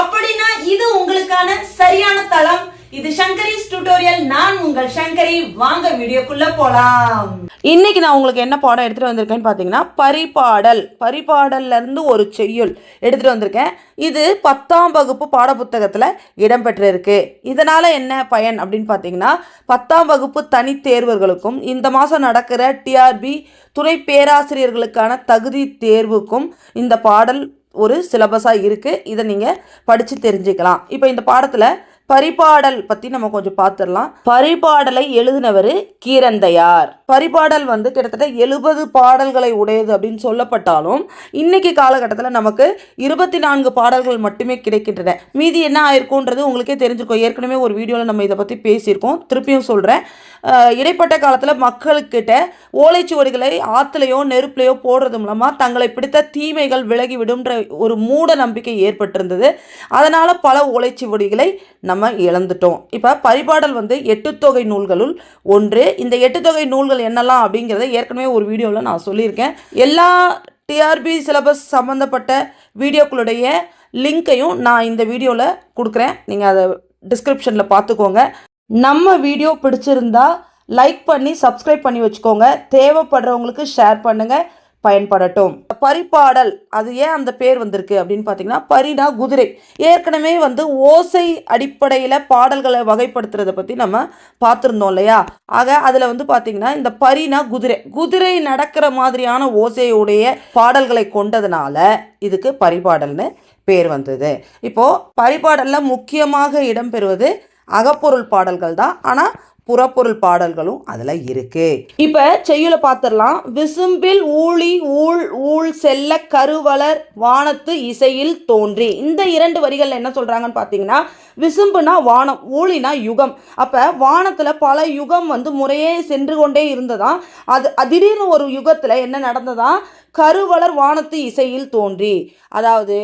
அப்படின்னா இது உங்களுக்கான சரியான தளம். இது சங்கரிஸ் டியூட்டோரியல் நான் உங்கள் சங்கரி வாங்க வீடியோக்குள்ள போலாம். இன்னைக்கு நான் உங்களுக்கு என்ன பாடம் எடுத்துகிட்டு வந்திருக்கேன்னு பார்த்தீங்கன்னா பரிபாடல். பரிபாடல்ல இருந்து ஒரு செய்யுள் எடுத்துகிட்டு வந்திருக்கேன். இது பத்தாம் வகுப்பு பாடப்புத்தகத்தில் இடம்பெற்றிருக்கு. இதனால் என்ன பயன் அப்படின்னு பார்த்தீங்கன்னா பத்தாம் வகுப்பு தனி தேர்வர்களுக்கும் இந்த மாதம் நடக்கிற டிஆர்பி துணை பேராசிரியர்களுக்கான தகுதி தேர்வுக்கும் இந்த பாடல் ஒரு சிலபஸாக இருக்குது இதை நீங்கள் படித்து தெரிஞ்சுக்கலாம். இப்போ இந்த பாடத்தில் பரிபாடல் பற்றி நம்ம கொஞ்சம் பார்த்துடலாம் பரிபாடலை எழுதினவர் கீரந்தையார். பரிபாடல் வந்து கிட்டத்தட்ட எழுபது பாடல்களை உடையது அப்படின்னு சொல்லப்பட்டாலும் இன்னைக்கு காலகட்டத்தில் நமக்கு இருபத்தி நான்கு பாடல்கள் மட்டுமே கிடைக்கின்றன. மீதி என்ன ஆயிருக்கும்ன்றது உங்களுக்கே தெரிஞ்சிருக்கும். ஏற்கனவே ஒரு வீடியோவில் நம்ம இதை பற்றி பேசியிருக்கோம். திருப்பியும் சொல்கிறேன் இடைப்பட்ட காலத்தில் மக்களுக்கிட்ட ஓலைச்சுவடிகளை ஆற்றுலையோ நெருப்புலையோ போடுறது மூலமாக தங்களை பிடித்த தீமைகள் விலகிவிடும்ன்ற ஒரு மூட நம்பிக்கை ஏற்பட்டிருந்தது. அதனால் பல ஓலைச்சுவடிகளை நம்ம இழந்துட்டோம். இப்போ பரிபாடல் வந்து எட்டுத்தொகை நூல்களுள் ஒன்று. இந்த எட்டுத்தொகை நூல்கள் என்னெல்லாம் அப்படிங்கிறத ஏற்கனவே ஒரு வீடியோவில் நான் சொல்லியிருக்கேன். எல்லா டிஆர்பி சிலபஸ் சம்மந்தப்பட்ட வீடியோக்களுடைய லிங்க்கையும் நான் இந்த வீடியோவில் கொடுக்குறேன். நீங்கள் அதை டிஸ்கிரிப்ஷனில் பார்த்துக்கோங்க நம்ம வீடியோ பிடிச்சிருந்தா லைக் பண்ணி சப்ஸ்கிரைப் பண்ணி வச்சுக்கோங்க. தேவைப்படுறவங்களுக்கு ஷேர் பண்ணுங்கள் பயன்படட்டும். பரிபாடல் அது ஏன் அந்த பேர் வந்திருக்கு அப்படின்னு பார்த்தீங்கன்னா பரினா குதிரை. ஏற்கனவே வந்து ஓசை அடிப்படையில் பாடல்களை வகைப்படுத்துறதை பற்றி நம்ம பார்த்துருந்தோம் இல்லையா? ஆக அதில் வந்து பார்த்தீங்கன்னா இந்த பரினா குதிரை. குதிரை நடக்கிற மாதிரியான ஓசையுடைய பாடல்களை கொண்டதுனால இதுக்கு பரிபாடல்னு பேர் வந்தது. இப்போது பரிபாடலில் முக்கியமாக இடம்பெறுவது அகப்பொருள் பாடல்கள் தான் ஆனால் புறப்பொருள் பாடல்களும் அதில் இருக்குது இப்போ செய்யுளை பார்த்துடலாம் விசும்பில் ஊழி ஊழ் ஊழ் செல்ல கருவளர் வானத்து இசையில் தோன்றி. இந்த இரண்டு வரிகளில் என்ன சொல்கிறாங்கன்னு பார்த்தீங்கன்னா விசும்புனா வானம் ஊழினா யுகம். அப்போ வானத்தில் பல யுகம் வந்து முறையே சென்று கொண்டே இருந்ததாம் அது திடீர்னு ஒரு யுகத்தில் என்ன நடந்ததா கருவளர் வானத்து இசையில் தோன்றி. அதாவது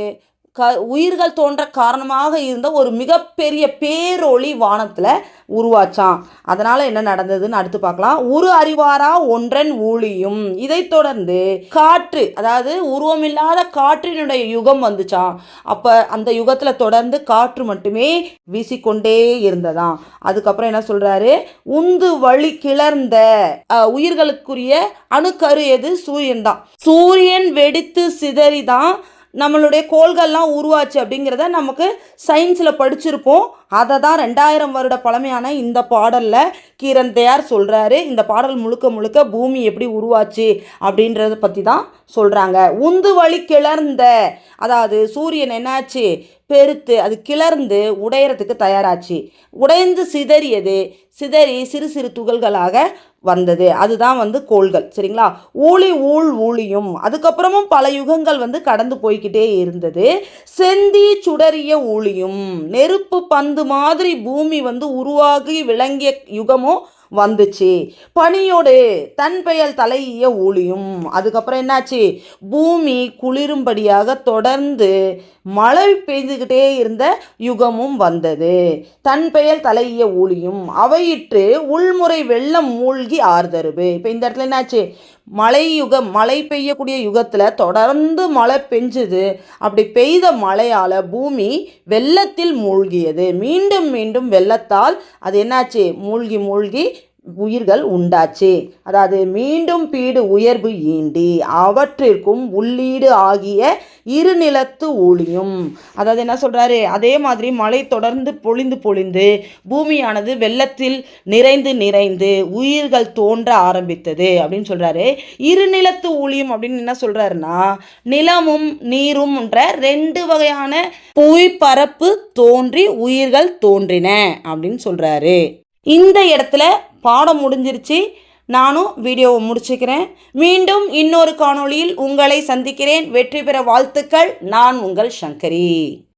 க உயிர்கள் தோன்ற காரணமாக இருந்த ஒரு மிகப்பெரிய பேரொளி வானத்தில் உருவாச்சான். அதனால் என்ன நடந்ததுன்னு அடுத்து பார்க்கலாம். உரு அறிவாரா ஒன்றன் ஊழியும். இதைத் தொடர்ந்து காற்று அதாவது உருவமில்லாத காற்றினுடைய யுகம் வந்துச்சான் அப்போ அந்த யுகத்தில் தொடர்ந்து காற்று மட்டுமே வீசிக்கொண்டே இருந்ததாம். அதுக்கப்புறம் என்ன சொல்கிறாரு உந்து வழி கிளர்ந்த உயிர்களுக்குரிய அணுக்கரு எது? சூரியன் தான் சூரியன் வெடித்து சிதறி தான் நம்மளுடைய கோள்கள்லாம் உருவாச்சு அப்படிங்கிறத நமக்கு சயின்ஸில் படிச்சிருப்போம். அதை தான் ரெண்டாயிரம் வருட பழமையான இந்த பாடலில் கீரந்தையார் சொல்கிறாரு இந்த பாடல் முழுக்க முழுக்க பூமி எப்படி உருவாச்சு அப்படின்றத பற்றி தான் சொல்கிறாங்க உந்து வழி கிளர்ந்த அதாவது சூரியன் என்னாச்சு? பெருத்து அது கிளர்ந்து உடையறதுக்கு தயாராச்சு. உடைந்து சிதறியது. சிதறி சிறு சிறு துகள்களாக வந்தது. அதுதான் வந்து கோள்கள் சரிங்களா? ஊழி ஊழ் ஊழியும். அதுக்கப்புறமும் பல யுகங்கள் வந்து கடந்து போய்கிட்டே இருந்தது. செந்தி சுடறிய ஊழியும். நெருப்பு பந்து மாதிரி பூமி வந்து உருவாகி விளங்கிய யுகமும் வந்துச்சு. பனியோடு தன் பெயர் தலையிய ஊழியும். அதுக்கப்புறம் என்னாச்சு? பூமி குளிரும்படியாக தொடர்ந்து மழை பெய்துக்கிட்டே இருந்த யுகமும் வந்தது. தன் பெயர் தலையிய ஊழியும். அவையிற்று உள்முறை வெள்ளம் மூழ்கி ஆர்தருவு இப்போ இந்த இடத்துல என்னாச்சு? மழை யுகம் மழை பெய்யக்கூடிய யுகத்தில் தொடர்ந்து மழை பெஞ்சுது. அப்படி பெய்த மழையால் பூமி வெள்ளத்தில் மூழ்கியது. மீண்டும் மீண்டும் வெள்ளத்தால் அது என்னாச்சு? மூழ்கி மூழ்கி உயிர்கள் உண்டாச்சு. அதாவது மீண்டும் பீடு உயர்வு ஈண்டி. அவற்றிற்கும் உள்ளீடு ஆகிய இருநிலத்து ஒளியும். அதாவது என்ன சொல்கிறாரு அதே மாதிரி மழை தொடர்ந்து பொழிந்து பொழிந்து பூமியானது வெள்ளத்தில் நிறைந்து நிறைந்து உயிர்கள் தோன்ற ஆரம்பித்தது அப்படின்னு சொல்கிறாரு இருநிலத்து ஊழியம் அப்படின்னு என்ன சொல்கிறாருன்னா நிலமும் நீரும் என்ற ரெண்டு வகையான புவிப்பரப்பு தோன்றி உயிர்கள் தோன்றின அப்படின்னு சொல்கிறாரு இந்த இடத்துல பாடம் முடிஞ்சிருச்சு. நானும் வீடியோவை முடிச்சுக்கிறேன். மீண்டும் இன்னொரு காணொளியில் உங்களை சந்திக்கிறேன். வெற்றி பெற வாழ்த்துக்கள். நான் உங்கள் சங்கரி.